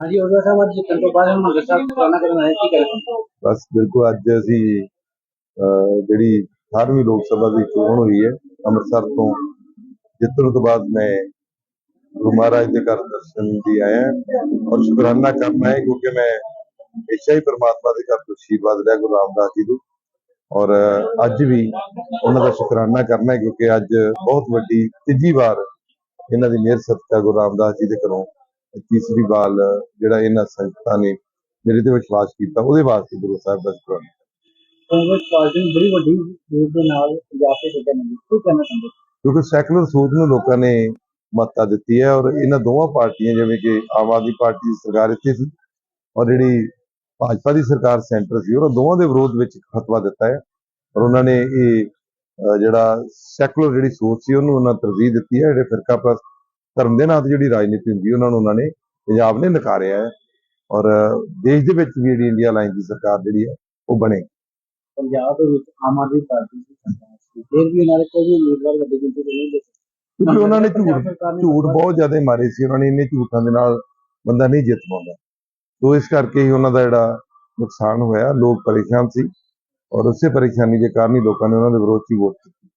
ਹਾਂਜੀ ਉਹਦਾ ਸਾਹਿਬ ਅੱਜ ਜਿੱਤਣ ਤੋਂ ਬਾਅਦ ਹੁਣ ਮੰਦਰ ਸਾਹਿਬ ਪੁਰਾਣਾ ਕਰਨ ਆਏ ਕੀ ਕਰੇ ਬਸ ਬਿਲਕੁਲ ਅੱਜ ਅਸੀਂ ਅਹ, ਜਿਹੜੀ 18ਵੀਂ ਲੋਕ ਸਭਾ ਦੀ ਚੋਣ ਹੋਈ ਹੈ ਅੰਮ੍ਰਿਤਸਰ ਤੋਂ ਜਿੱਤਣ ਤੋਂ ਬਾਅਦ ਮੈਂ ਗੁਰੂ ਮਹਾਰਾਜ ਦੇ ਘਰ ਦਰਸ਼ਨ ਦੀ ਆਇਆ ਔਰ ਸ਼ੁਕਰਾਨਾ ਕਰਨਾ ਹੈ ਕਿਉਂਕਿ ਮੈਂ ਹਮੇਸ਼ਾ ਹੀ ਪ੍ਰਮਾਤਮਾ ਦੇ ਘਰ ਤੋਂ ਆਸ਼ੀਰਵਾਦ ਲਿਆ ਗੁਰੂ ਰਾਮਦਾਸ ਜੀ ਦੇ ਔਰ ਅਹ, ਅੱਜ ਵੀ ਉਹਨਾਂ ਦਾ ਸ਼ੁਕਰਾਨਾ ਕਰਨਾ ਹੈ ਕਿਉਂਕਿ ਅੱਜ ਬਹੁਤ ਵੱਡੀ ਤੀਜੀ ਵਾਰ ਇਹਨਾਂ ਦੀ ਮਿਹਰ ਸਦਕਾ ਗੁਰੂ ਰਾਮਦਾਸ ਜੀ ਦੇ ਘਰੋਂ ਤੀਸਰੀ ਵਾਰ ਜਿਹੜਾ ਇਹਨਾਂ ਸੰਗਤਾਂ ਨੇ ਮੇਰੇ ਤੇ ਵਿਸ਼ਵਾਸ ਕੀਤਾ ਉਹਦੇ ਵਾਸਤੇ ਗੁਰੂ ਸਾਹਿਬ ਦਾ ਸ਼ੁਕਰਾਨਾ। ਕਾਂਗਰਸ ਪਾਰਟੀ ਨੂੰ ਬੜੀ ਵੱਡੀ ਲੀਡ ਦੇ ਨਾਲ ਪੰਜਾਬ ਦੇ ਸੱਜਣ ਨੇ ਕੀ ਕਹਿਣਾ ਚਾਹੁੰਦੇ ਕਿਉਂਕਿ ਸੈਕੂਲਰ ਸੋਚ ਨੂੰ ਲੋਕਾਂ ਨੇ ਮਹੱਤਤਾ ਦਿੱਤੀ ਹੈ ਔਰ ਇਹਨਾਂ ਦੋਵਾਂ ਪਾਰਟੀਆਂ ਜਿਵੇਂ ਕਿ ਆਮ ਆਦਮੀ ਪਾਰਟੀ ਦੀ ਸਰਕਾਰ ਇੱਥੇ ਸੀ ਔਰ ਜਿਹੜੀ ਭਾਜਪਾ ਦੀ ਸਰਕਾਰ ਸੈਂਟਰ ਸੀ ਉਹਨਾਂ ਦੋਵਾਂ ਦੇ ਵਿਰੋਧ ਵਿੱਚ ਫਤਵਾ ਦਿੱਤਾ ਹੈ ਔਰ ਉਹਨਾਂ ਨੇ ਇਹ ਜਿਹੜਾ ਸੈਕੂਲਰ ਜਿਹੜੀ ਸੋਚ ਸੀ ਉਹਨੂੰ ਉਹਨਾਂ ਤਰਜੀਹ ਦਿੱਤੀ ਹੈ ਜਿਹੜੇ ਫਿਰਕਾ ਪ੍ਰਸਤ ਧਰਮ ਦੇ ਨਾਂ ਤੇ ਜਿਹੜੀ ਰਾਜਨੀਤੀ ਹੁੰਦੀ ਉਹਨਾਂ ਨੂੰ ਉਹਨਾਂ ਨੇ ਪੰਜਾਬ ਨੇ ਨਕਾਰਿਆ ਹੈ ਔਰ ਦੇਸ਼ ਦੇ ਵਿੱਚ ਵੀ ਜਿਹੜੀ ਇੰਡੀਆ ਲਾਈਨ ਦੀ ਸਰਕਾਰ ਜਿਹੜੀ ਹੈ ਉਹ ਬਣੇ। ਪੰਜਾਬ ਦੇ ਵਿੱਚ ਆਮ ਆਦਮੀ ਪਾਰਟੀ ਦੀ ਸਰਕਾਰ ਸੀ। ਫਿਰ ਵੀ ਉਹਨਾਂ ਦੇ ਕੋਈ ਉਮੀਦਵਾਰ ਵੱਡੀ ਗਿਣਤੀ ਦੇ ਨਹੀਂ ਦਿੱਤੇ। ਕਿਉਂਕਿ ਉਹਨਾਂ ਨੇ ਝੂਠ ਝੂਠ ਬਹੁਤ ਜ਼ਿਆਦਾ ਮਾਰੇ ਸੀ। ਉਹਨਾਂ ਨੇ ਇੰਨੇ ਝੂਠਾਂ ਦੇ ਨਾਲ ਬੰਦਾ ਨਹੀਂ ਜਿੱਤ ਪਾਉਂਦਾ। ਸੋ ਇਸ ਕਰਕੇ ਹੀ ਉਹਨਾਂ ਦਾ ਜਿਹੜਾ ਨੁਕਸਾਨ ਹੋਇਆ। ਲੋਕ ਪਰੇਸ਼ਾਨ ਸੀ ਔਰ ਉਸੇ ਪਰੇਸ਼ਾਨੀ ਦੇ ਕਾਰਨ ਹੀ ਲੋਕਾਂ ਨੇ ਉਹਨਾਂ ਦੇ ਵਿਰੋਧ 'ਚ ਵੋਟ ਕੀਤੀ।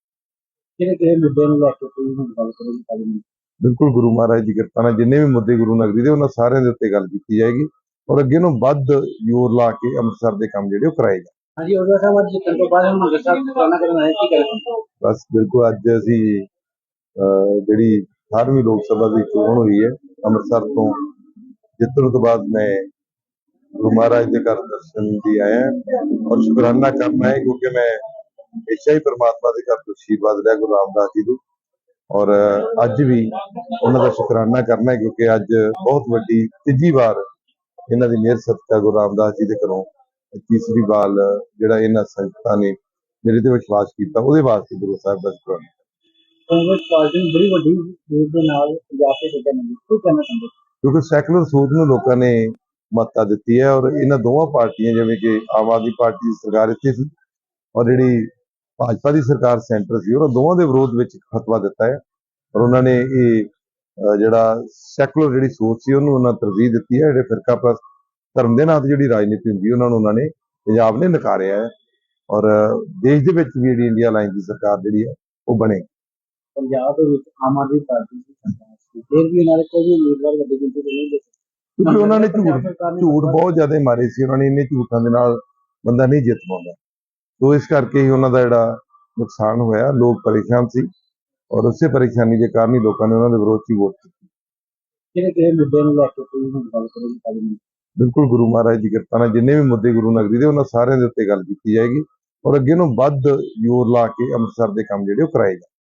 ਕਿਹੜੇ ਕਿਹੜੇ ਮੁੱਦੇ ਨੂੰ ਲੈ ਕੇ ਕੋਈ ਹੁਣ ਗੱਲ ਕਰੋਗੇ ਕਾਲੀ ਨੂੰ ਬਿਲਕੁਲ ਗੁਰੂ ਮਹਾਰਾਜ ਦੀ ਕਿਰਪਾ ਨਾਲ ਜਿੰਨੇ ਵੀ ਮੁੱਦੇ ਗੁਰੂ ਨਗਰੀ ਦੇ ਉਹਨਾਂ ਸਾਰਿਆਂ ਦੇ ਉੱਤੇ ਗੱਲ ਕੀਤੀ ਜਾਏਗੀ ਔਰ ਅੱਗੇ ਨੂੰ ਵੱਧ ਜ਼ੋਰ ਲਾ ਕੇ ਅੰਮ੍ਰਿਤਸਰ ਦੇ ਕੰਮ ਜਿਹੜੇ ਉਹ ਕਰਾਏ ਜਾਣ। ਹਾਂਜੀ ਉਹਦਾ ਸਾਹਿਬ ਅੱਜ ਜਿੱਤਣ ਤੋਂ ਬਾਅਦ ਹੁਣ ਮੰਦਰ ਸਾਹਿਬ ਪੁਰਾਣਾ ਕਰਨ ਆਏ ਕੀ ਕਰੇ ਬਸ ਬਿਲਕੁਲ ਅੱਜ ਅਸੀਂ ਜਿਹੜੀ 18ਵੀਂ ਲੋਕ ਸਭਾ ਦੀ ਚੋਣ ਹੋਈ ਹੈ ਅੰਮ੍ਰਿਤਸਰ ਤੋਂ ਜਿੱਤਣ ਤੋਂ ਬਾਅਦ ਮੈਂ ਗੁਰੂ ਮਹਾਰਾਜ ਦੇ ਘਰ ਦਰਸ਼ਨ ਦੀ ਆਇਆ ਔਰ ਸ਼ੁਕਰਾਨਾ ਕਰਨਾ ਹੈ ਕਿਉਂਕਿ ਮੈਂ ਹਮੇਸ਼ਾ ਹੀ ਪ੍ਰਮਾਤਮਾ ਦੇ ਘਰ ਤੋਂ ਆਸ਼ੀਰਵਾਦ ਲਿਆ ਗੁਰੂ ਰਾਮਦਾਸ ਜੀ ਦੇ ਔਰ ਅੱਜ ਵੀ ਉਹਨਾਂ ਦਾ ਸ਼ੁਕਰਾਨਾ ਕਰਨਾ ਕਿਉਂਕਿ ਅੱਜ ਬਹੁਤ ਵੱਡੀ ਤੀਜੀ ਵਾਰ ਇਹਨਾਂ ਦੀ ਮਿਹਰ ਸਦਕਾ ਗੁਰੂ ਰਾਮਦਾਸ ਜੀ ਦੇ ਘਰੋਂ ਤੀਸਰੀ ਵਾਰ ਜਿਹੜਾ ਇਹਨਾਂ ਸੰਗਤਾਂ ਨੇ ਮੇਰੇ ਤੇ ਵਿਸ਼ਵਾਸ ਕੀਤਾ ਉਹਦੇ ਵਾਸਤੇ ਗੁਰੂ ਸਾਹਿਬ ਦਾ ਸ਼ੁਕਰਾਨਾ। ਕਾਂਗਰਸ ਪਾਰਟੀ ਬੜੀ ਵੱਡੀ ਲੀਡ ਦੇ ਨਾਲ ਪੰਜਾਬ ਦੇ ਸੱਜਣ ਨੇ ਕੀ ਕਹਿਣਾ ਚਾਹੁੰਦੇ ਕਿਉਂਕਿ ਸੈਕੂਲਰ ਸੋਚ ਨੂੰ ਲੋਕਾਂ ਨੇ ਮਹੱਤਤਾ ਦਿੱਤੀ ਹੈ ਔਰ ਇਹਨਾਂ ਦੋਵਾਂ ਪਾਰਟੀਆਂ ਜਿਵੇਂ ਕਿ ਆਮ ਆਦਮੀ ਪਾਰਟੀ ਦੀ ਸਰਕਾਰ ਇੱਥੇ ਸੀ ਔਰ ਜਿਹੜੀ ਭਾਜਪਾ ਦੀ ਸਰਕਾਰ ਸੈਂਟਰ ਸੀ ਉਹਨਾਂ ਦੋਵਾਂ ਦੇ ਵਿਰੋਧ ਵਿੱਚ ਫਤਵਾ ਦਿੱਤਾ ਹੈ ਔਰ ਉਹਨਾਂ ਨੇ ਇਹ ਜਿਹੜਾ ਸੈਕੂਲਰ ਜਿਹੜੀ ਸੋਚ ਸੀ ਉਹਨੂੰ ਉਹਨਾਂ ਤਰਜੀਹ ਦਿੱਤੀ ਹੈ ਜਿਹੜੇ ਫਿਰਕਾ ਪ੍ਰਸਤ ਧਰਮ ਦੇ ਨਾਂ ਤੇ ਜਿਹੜੀ ਰਾਜਨੀਤੀ ਹੁੰਦੀ ਉਹਨਾਂ ਨੂੰ ਉਹਨਾਂ ਨੇ ਪੰਜਾਬ ਨੇ ਨਕਾਰਿਆ ਹੈ ਔਰ ਦੇਸ਼ ਦੇ ਵਿੱਚ ਵੀ ਜਿਹੜੀ ਇੰਡੀਆ ਲਾਈਨ ਦੀ ਸਰਕਾਰ ਜਿਹੜੀ ਹੈ ਉਹ ਬਣੇ। ਪੰਜਾਬ ਦੇ ਵਿੱਚ ਆਮ ਆਦਮੀ ਪਾਰਟੀ ਦੀ ਸਰਕਾਰ ਸੀ ਫਿਰ ਵੀ ਉਹਨਾਂ ਦੇ ਕੋਈ ਵੀ ਉਮੀਦਵਾਰ ਵੱਡੀ ਗਿਣਤੀ ਦੇ ਨਹੀਂ ਦਿੱਤੇ ਕਿਉਂਕਿ ਉਹਨਾਂ ਨੇ ਝੂਠ ਨੇ ਝੂਠ ਬਹੁਤ ਜ਼ਿਆਦਾ ਮਾਰੇ ਸੀ ਉਹਨਾਂ ਨੇ ਇੰਨੇ ਝੂਠਾਂ ਦੇ ਨਾਲ ਬੰਦਾ ਨਹੀਂ ਜਿੱਤ ਪਾਉਂਦਾ। ਸੋ ਇਸ ਕਰਕੇ ਹੀ ਉਹਨਾਂ ਦਾ ਜਿਹੜਾ ਨੁਕਸਾਨ ਹੋਇਆ ਲੋਕ ਪਰੇਸ਼ਾਨ ਸੀ ਔਰ ਉਸੇ ਪਰੇਸ਼ਾਨੀ ਦੇ ਕਾਰਨ ਹੀ ਲੋਕਾਂ ਨੇ ਉਹਨਾਂ ਦੇ ਵਿਰੋਧ 'ਚ ਹੀ ਵੋਟ ਕੀਤੀ। ਕਿਹੜੇ ਕਿਹੜੇ ਮੁੱਦੇ ਨੂੰ ਲੈ ਕੇ ਕੋਈ ਹੁਣ ਗੱਲ ਬਿਲਕੁਲ ਗੁਰੂ ਮਹਾਰਾਜ ਦੀ ਕਿਰਪਾ ਨਾਲ ਜਿੰਨੇ ਵੀ ਮੁੱਦੇ ਗੁਰੂ ਨਗਰੀ ਦੇ ਉਹਨਾਂ ਸਾਰਿਆਂ ਦੇ ਉੱਤੇ ਗੱਲ ਕੀਤੀ ਜਾਏਗੀ ਔਰ ਅੱਗੇ ਨੂੰ ਵੱਧ ਜ਼ੋਰ ਲਾ ਕੇ ਅੰਮ੍ਰਿਤਸਰ ਦੇ ਕੰਮ ਜਿਹੜੇ ਉਹ ਕਰਾਏ ਜਾਣ।